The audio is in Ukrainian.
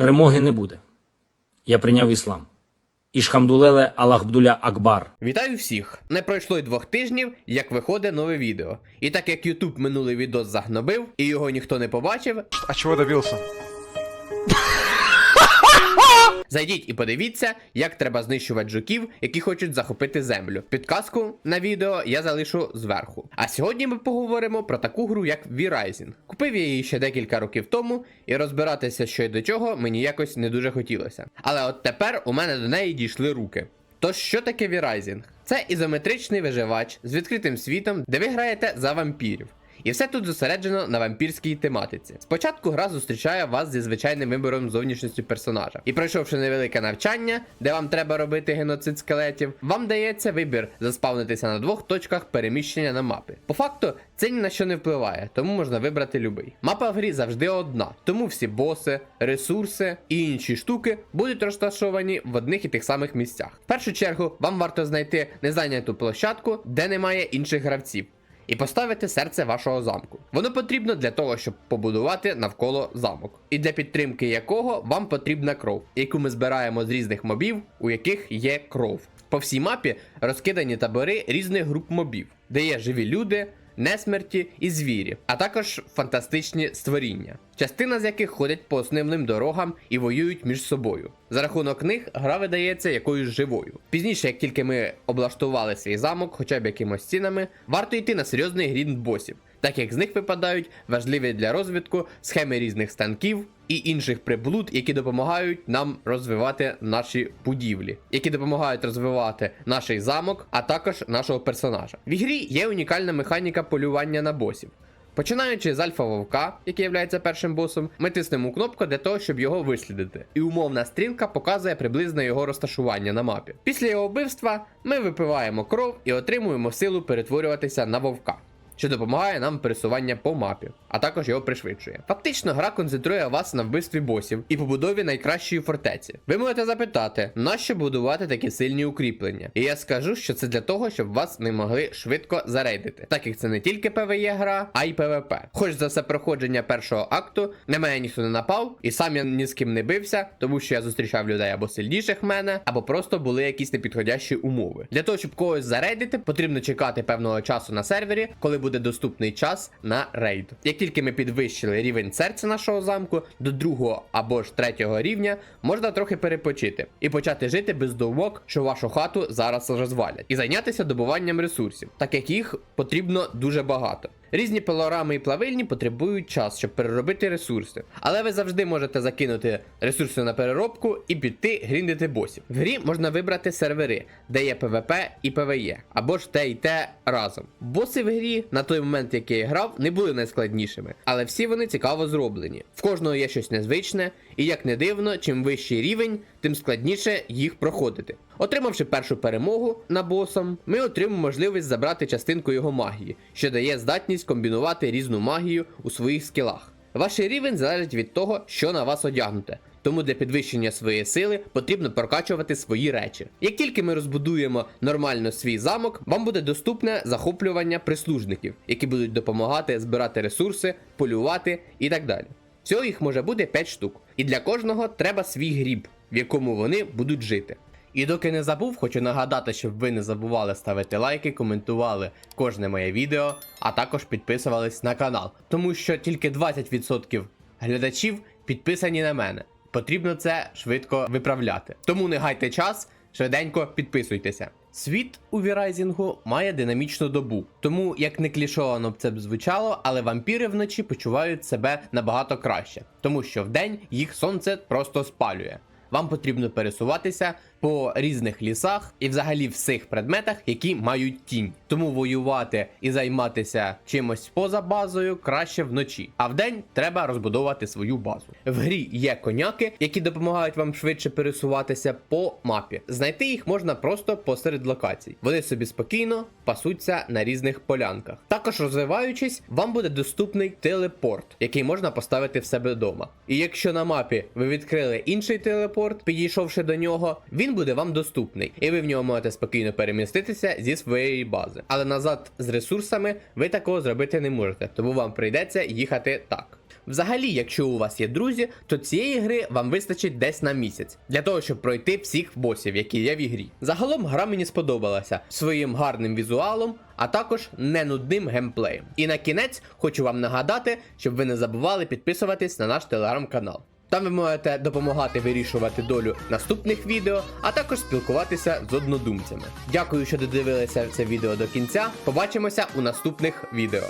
Перемоги не буде. Я прийняв іслам. Ішхамдулеле Аллахбдуля Акбар. Вітаю всіх! Не пройшло й двох тижнів, як виходить нове відео. І так як YouTube минулий відос загнобив і його ніхто не побачив, А чого добился? Зайдіть і подивіться, як треба знищувати жуків, які хочуть захопити землю. Підказку на відео я залишу зверху. А сьогодні ми поговоримо про таку гру, як V-Rising. Купив я її ще декілька років тому, і розбиратися, що й до чого, мені якось не дуже хотілося. Але от тепер у мене до неї дійшли руки. Тож, що таке V-Rising? Це ізометричний виживач з відкритим світом, де ви граєте за вампірів. І все тут зосереджено на вампірській тематиці. Спочатку гра зустрічає вас зі звичайним вибором зовнішністю персонажа. І пройшовши невелике навчання, де вам треба робити геноцид скелетів, вам дається вибір заспавнитися на двох точках переміщення на мапі. По факту, це ні на що не впливає, тому можна вибрати любий. Мапа в грі завжди одна, тому всі боси, ресурси і інші штуки будуть розташовані в одних і тих самих місцях. В першу чергу, вам варто знайти незайняту площадку, де немає інших гравців і поставити серце вашого замку. Воно потрібно для того, щоб побудувати навколо замок, і для підтримки якого вам потрібна кров, яку ми збираємо з різних мобів, у яких є кров. По всій мапі розкидані табори різних груп мобів, де є живі люди. Несмерті і звірі, а також фантастичні створіння, частина з яких ходять по основним дорогам і воюють між собою. За рахунок них гра видається якоюсь живою. Пізніше, як тільки ми облаштували свій замок, хоча б якимось цінами, варто йти на серйозний грінд босів, так як з них випадають важливі для розвитку схеми різних станків і інших приблуд, які допомагають нам розвивати наші будівлі, які допомагають розвивати наш замок, а також нашого персонажа. В ігрі є унікальна механіка полювання на босів. Починаючи з альфа вовка, який є першим босом, ми тиснемо кнопку для того, щоб його вислідити. І умовна стрілка показує приблизне його розташування на мапі. Після його вбивства ми випиваємо кров і отримуємо силу перетворюватися на вовка. Що допомагає нам пересування по мапі, а також його пришвидшує. Фактично, гра концентрує вас на вбивстві босів і побудові найкращої фортеці. Ви можете запитати, нащо будувати такі сильні укріплення? І я скажу, що це для того, щоб вас не могли швидко зарейдити, так як це не тільки ПВЕ гра, а й ПВП. Хоч за все проходження першого акту на мене ніхто не напав, і сам я ні з ким не бився, тому що я зустрічав людей або сильніших мене, або просто були якісь непідходящі умови. Для того, щоб когось зарейдити, потрібно чекати певного часу на сервері, коли буде доступний час на рейд. Як тільки ми підвищили рівень серця нашого замку до другого або ж третього рівня, можна трохи перепочити і почати жити без думок, що вашу хату зараз розвалять, і зайнятися добуванням ресурсів, так як їх потрібно дуже багато. Різні пилорами і плавильні потребують час, щоб переробити ресурси. Але ви завжди можете закинути ресурси на переробку і піти гріндити босів. В грі можна вибрати сервери, де є ПВП і ПВЕ, або ж те і те разом. Боси в грі на той момент, який я грав, не були найскладнішими, але всі вони цікаво зроблені. В кожного є щось незвичне, і як не дивно, чим вищий рівень, тим складніше їх проходити. Отримавши першу перемогу над босом, ми отримаємо можливість забрати частинку його магії, що дає здатність комбінувати різну магію у своїх скілах. Ваш рівень залежить від того, що на вас одягнуте. Тому для підвищення своєї сили потрібно прокачувати свої речі. Як тільки ми розбудуємо нормально свій замок, вам буде доступне захоплювання прислужників, які будуть допомагати збирати ресурси, полювати і так далі. Всього їх може бути 5 штук, і для кожного треба свій гріб, в якому вони будуть жити. І доки не забув, хочу нагадати, щоб ви не забували ставити лайки, коментували кожне моє відео, а також підписувались на канал. Тому що тільки 20% глядачів підписані на мене. Потрібно це швидко виправляти. Тому не гайте час, швиденько підписуйтеся. Світ у Вірайзінгу має динамічну добу, тому як не клішовано б це б звучало, але вампіри вночі почувають себе набагато краще, тому що вдень їх сонце просто спалює. Вам потрібно пересуватися по різних лісах і взагалі всіх предметах, які мають тінь. Тому воювати і займатися чимось поза базою краще вночі. А вдень треба розбудовувати свою базу. В грі є коняки, які допомагають вам швидше пересуватися по мапі. Знайти їх можна просто посеред локацій. Вони собі спокійно пасуться на різних полянках. Також розвиваючись, вам буде доступний телепорт, який можна поставити в себе вдома. І якщо на мапі ви відкрили інший телепорт, підійшовши до нього, він буде вам доступний, і ви в нього можете спокійно переміститися зі своєї бази. Але назад з ресурсами ви такого зробити не можете, тому вам прийдеться їхати так. Взагалі, якщо у вас є друзі, то цієї гри вам вистачить десь на місяць для того, щоб пройти всіх босів, які є в ігрі. Загалом гра мені сподобалася своїм гарним візуалом, а також не нудним геймплеєм. І на кінець хочу вам нагадати, щоб ви не забували підписуватись на наш телеграм-канал. Там ви можете допомагати вирішувати долю наступних відео, а також спілкуватися з однодумцями. Дякую, що додивилися це відео до кінця. Побачимося у наступних відео.